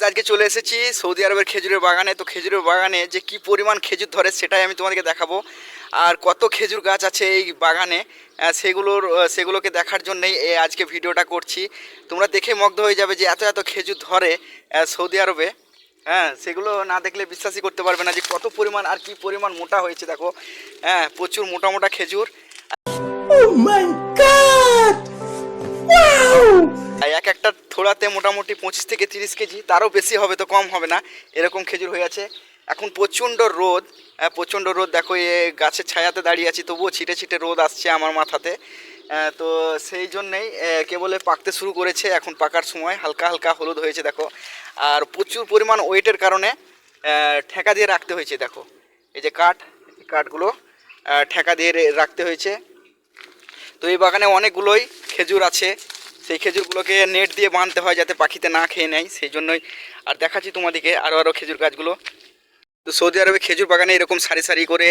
Guys আজকে চলে এসেছি সৌদি আরবের খেজুরের বাগানে। তো খেজুরের বাগানে যে কি পরিমাণ খেজুর ধরে সেটাই আমি তোমাদেরকে দেখাবো। আর কত খেজুর গাছ আছে এই বাগানে সেগুলোর সেগুলোকে দেখার জন্যই আজকে ভিডিওটা করছি। তোমরা দেখে মগ্ধ হয়ে যাবে যে এত এত খেজুর ধরে সৌদি আরবে। হ্যাঁ সেগুলো না দেখলে বিশ্বাসই করতে পারবে না যে কত পরিমাণ আর কি পরিমাণ মোটা হয়েছে, দেখো। হ্যাঁ প্রচুর মোটা মোটা খেজুর। আর এক একটা থোড়াতে মোটামুটি পঁচিশ থেকে তিরিশ কেজি, তারও বেশি হবে তো কম হবে না, এরকম খেজুর হয়ে আছে। এখন প্রচণ্ড রোদ প্রচণ্ড রোদ, দেখো এ গাছের ছায়াতে দাঁড়িয়ে আছি, তবুও ছিটে ছিটে রোদ আসছে আমার মাথাতে। তো সেই জন্যেই কেবলে পাকতে শুরু করেছে, এখন পাকার সময়, হালকা হালকা হলুদ হয়েছে, দেখো। আর প্রচুর পরিমাণ ওয়েটের কারণে ঠেকা দিয়ে রাখতে হয়েছে, দেখো। এই যে কাঠ কাঠগুলো ঠেকা দিয়ে রাখতে হয়েছে। তো এই বাগানে অনেকগুলোই খেজুর আছে সেই খেজুরগুলোকে নেট দিয়ে বাঁধতে হয় যাতে পাখিতে না খেয়ে নেয়, সেই জন্যই আর দেখাচ্ছি তোমাদেরকে আরও আরও খেজুর গাছগুলো। তো সৌদি আরবে খেজুর বাগানে এরকম সারি সারি করে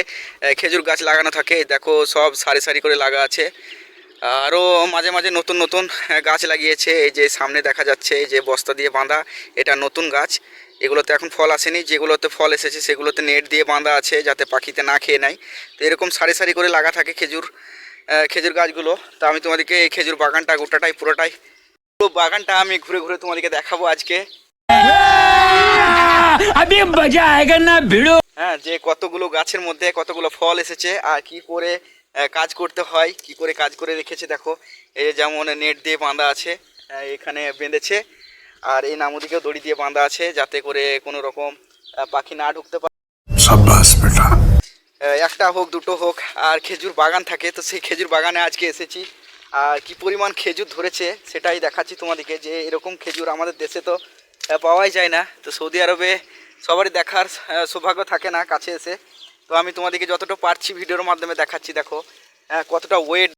খেজুর গাছ লাগানো থাকে। দেখো সব সারি সারি করে লাগা আছে। আরও মাঝে মাঝে নতুন নতুন গাছ লাগিয়েছে। এই যে সামনে দেখা যাচ্ছে এই যে বস্তা দিয়ে বাঁধা, এটা নতুন গাছ। এগুলোতে এখন ফল আসেনি। যেগুলোতে ফল এসেছে সেগুলোতে নেট দিয়ে বাঁধা আছে যাতে পাখিতে না খেয়ে নেয়। তো এরকম সারি সারি করে লাগা থাকে খেজুর। খেজুর গাছগুলো। তো আমি তোমাদেরকে এই খেজুর বাগানটা গোটাটাই পুরোটাই পুরো বাগানটা আমি ঘুরে ঘুরে তোমাদেরকে দেখাবো আজকে। হ্যাঁ যে কতগুলো গাছের মধ্যে কতগুলো ফল এসেছে আর কি করে কাজ করতে হয় কি করে কাজ করে রেখেছে দেখো। এই যেমন নেট দিয়ে বাঁধা আছে এখানে বেঁধেছে। আর এই নামুদিকেও দড়ি দিয়ে বাঁধা আছে যাতে করে কোনো রকম পাখি না ঢুকতে পারে। একটা হোক, দুটো হোক, আর খেজুর বাগান থাকে, তো সেই খেজুর বাগানে আজকে এসেছি। আর কি পরিমাণ খেজুর ধরেছে, সেটাই দেখাচ্ছি তোমাদেরকে যে এরকম খেজুর আমাদের দেশে তো পাওয়াই যায় না। তো সৌদি আরবে সবারই দেখার সৌভাগ্য থাকে না কাছে এসে। তো আমি তোমাদেরকে যতটা পারছি ভিডিওর মাধ্যমে দেখাচ্ছি, দেখো কতটা ওয়েট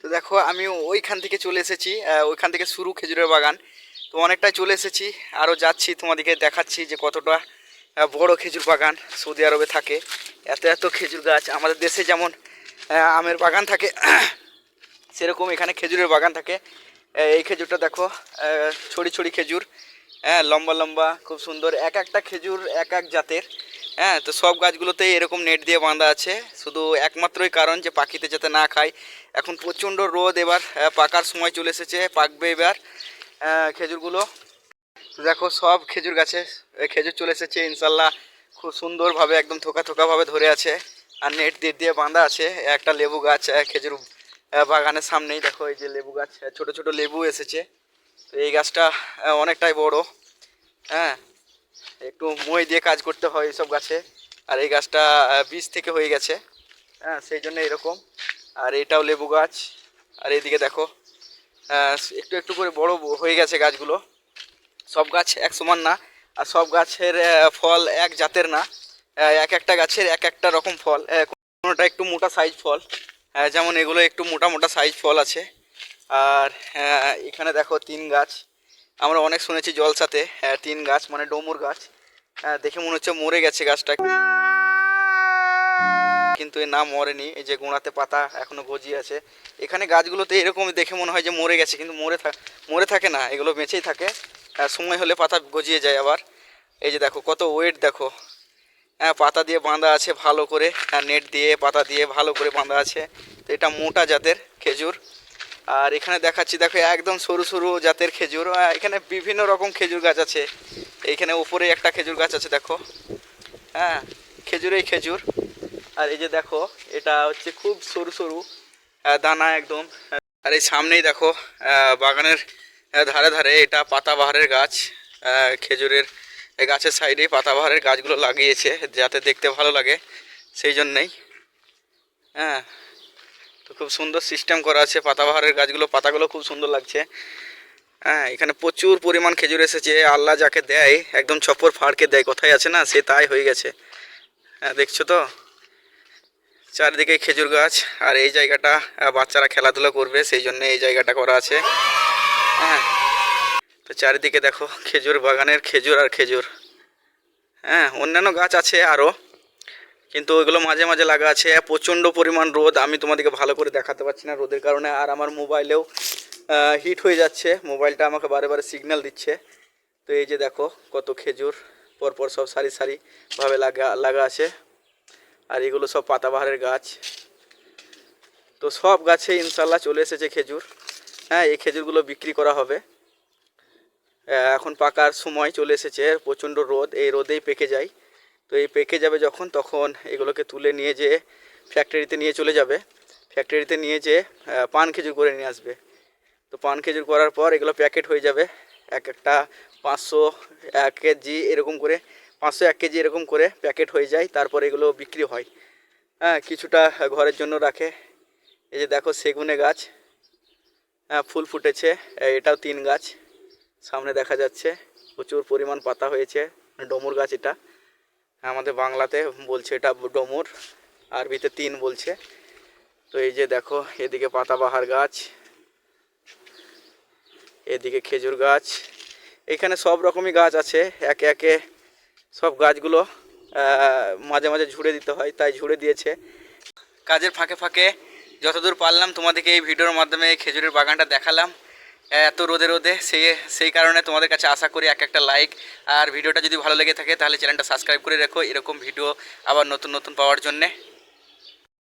তো দেখো, আমি ওইখান থেকে চলে এসেছি ওইখান থেকে শুরু খেজুরের বাগান। তো অনেকটাই চলে এসেছি, আরও যাচ্ছি তোমাদেরকে দেখাচ্ছি যে কতটা বড় খেজুর বাগান সৌদি আরবে থাকে। এত এত খেজুর গাছ আমাদের দেশে যেমন আমের বাগান থাকে, সেরকম এখানে খেজুরের বাগান থাকে। এই খেজুরটা দেখো ছড়ি ছড়ি খেজুর হ্যাঁ লম্বা লম্বা, খুব সুন্দর। এক একটা খেজুর এক এক জাতের হ্যাঁ তো সব গাছগুলোতেই এরকম নেট দিয়ে বাঁধা আছে। শুধু একমাত্রই কারণ যে পাখিতে যাতে না খায়। এখন প্রচণ্ড রোদ এবার পাকার সময় চলে এসেছে, পাকবে এবার খেজুরগুলো। তো দেখো, সব খেজুর গাছে খেজুর চলে এসেছে ইনশাল্লাহ খুব সুন্দরভাবে, একদম থোকা থোকাভাবে ধরে আছে। আর নেট দিয়ে দিয়ে বাঁধা আছে, একটা লেবু গাছ খেজুর বাগানের সামনেই। দেখো, এই যে লেবু গাছ ছোট ছোট লেবু এসেছে। তো এই গাছটা অনেকটাই বড়। হ্যাঁ একটু মই দিয়ে কাজ করতে হয় এইসব গাছে। আর এই গাছটা বীজ থেকে হয়ে গেছে। হ্যাঁ সেই জন্য এরকম। আর এটাও লেবু গাছ। আর এইদিকে দেখো একটু একটু করে বড় হয়ে গেছে গাছগুলো। সব গাছ এক সমান না, আর সব গাছের ফল এক জাতের না। এক একটা গাছের এক একটা রকম ফল কোনোটা একটু মোটা সাইজ ফল যেমন এগুলো একটু মোটা মোটা সাইজ ফল আছে। আর এখানে দেখো তিন গাছ। আমরা অনেক শুনেছি জলসাতে তিন গাছ মানে ডমুর গাছ। দেখে মনে হচ্ছে মরে গেছে গাছটা। কিন্তু এর নাম মরেনি, এই যে গোড়াতে পাতা এখনও গজিয়ে আছে। এখানে গাছগুলোতে এরকম দেখে মনে হয় যে মরে গেছে, কিন্তু মরে থাক মরে থাকে না, এগুলো বেঁচেই থাকে। সময় হলে পাতা গজিয়ে যায় আবার। এই যে দেখো, কত ওয়েট দেখো। হ্যাঁ পাতা দিয়ে বাঁধা আছে ভালো করে। হ্যাঁ নেট দিয়ে, পাতা দিয়ে ভালো করে বাঁধা আছে। তো এটা মোটা জাতের খেজুর। আর এখানে দেখাচ্ছি, দেখো, একদম সরু সরু জাতের খেজুর। এখানে বিভিন্ন রকম খেজুর গাছ আছে। এইখানে উপরে একটা খেজুর গাছ আছে, দেখো। হ্যাঁ খেজুরেই খেজুর। আর এই যে দেখো, এটা হচ্ছে খুব সরু সরু দানা একদম। আর এই সামনেই দেখো বাগানের ধারে ধারে এটা পাতাবাহারের গাছ। আহ, খেজুরের গাছের সাইডে পাতাবাহারের গাছগুলো লাগিয়েছে যাতে দেখতে ভালো লাগে সেই জন্যেই। হ্যাঁ তো খুব সুন্দর সিস্টেম করা আছে পাতাবাহারের গাছগুলো পাতাগুলো খুব সুন্দর লাগছে। হ্যাঁ এখানে প্রচুর পরিমাণ খেজুর এসেছে আল্লাহ যাকে দেয় একদম ছপর ফাড়কে দেয় কোথায় আছে না সে তাই হয়ে গেছে। হ্যাঁ দেখছ তো? চারিদিকে খেজুর গাছ আর এই জায়গাটা বাচ্চারা খেলাধুলা করবে সেই জন্য এই জায়গাটা করা আছে। হ্যাঁ তো চারিদিকে দেখো খেজুর বাগানের খেজুর আর খেজুর। হ্যাঁ অন্যান্য গাছ আছে আরও কিন্তু ওইগুলো মাঝে মাঝে লাগা আছে। প্রচণ্ড পরিমাণ রোদ, আমি তোমাদেরকে ভালো করে দেখাতে পারছি না রোদের কারণে। আর আমার মোবাইলেও হিট হয়ে যাচ্ছে। মোবাইলটা আমাকে বারে বারে সিগন্যাল দিচ্ছে। তো এই যে দেখো, কত খেজুর, পরপর সব সারি সারি ভাবে লাগা লাগা আছে। আর এগুলো সব পাতাবাহারের গাছ। তো সব গাছে ইনশাল্লাহ চলে এসেছে খেজুর। হ্যাঁ এই খেজুরগুলো বিক্রি করা হবে। এখন পাকার সময় চলে এসেছে, প্রচণ্ড রোদ, এই রোদেই পেকে যায়। তো এই পেকে যাবে যখন, তখন এগুলোকে তুলে নিয়ে যেয়ে ফ্যাক্টরিতে নিয়ে চলে যাবে। ফ্যাক্টরিতে নিয়ে যেয়ে পান খেজুর করে নিয়ে আসবে। তো পান খেজুর করার পর এগুলো প্যাকেট হয়ে যাবে। এক একটা পাঁচশো এক কেজি এরকম করে, পাঁচশো এক কেজি এরকম করে প্যাকেট হয়ে যায়, তারপর এগুলো বিক্রি হয়। হ্যাঁ কিছুটা ঘরের জন্য রাখে। এই যে দেখো সেগুনে গাছ। হ্যাঁ ফুল ফুটেছে, এটাও তিন গাছ। সামনে দেখা যাচ্ছে, প্রচুর পরিমাণ পাতা হয়েছে, ডমুর গাছ এটা। আমাদের বাংলাতে বলছে এটা ডমুর আরবিতে তিন বলছে। তো এই যে দেখো, এদিকে পাতাবাহার গাছ, এদিকে খেজুর গাছ, এখানে সব রকমই গাছ আছে, একে একে সব গাছগুলো মাঝে মাঝে ঝুড়ে দিতে হয়, তাই ঝুড়ে দিয়েছে। কাজের ফাঁকে ফাঁকে যতদূর পারলাম তোমাদেরকে এই ভিডিওর মাধ্যমে এই খেজুরের বাগানটা দেখালাম। এত রোদে রোদে সেই সেই কারণে তোমাদের কাছে আশা করি এক একটা লাইক আর ভিডিওটা যদি ভালো লেগে থাকে, তাহলে চ্যানেলটা সাবস্ক্রাইব করে রেখো। এরকম ভিডিও আবার নতুন নতুন পাওয়ার জন্যে।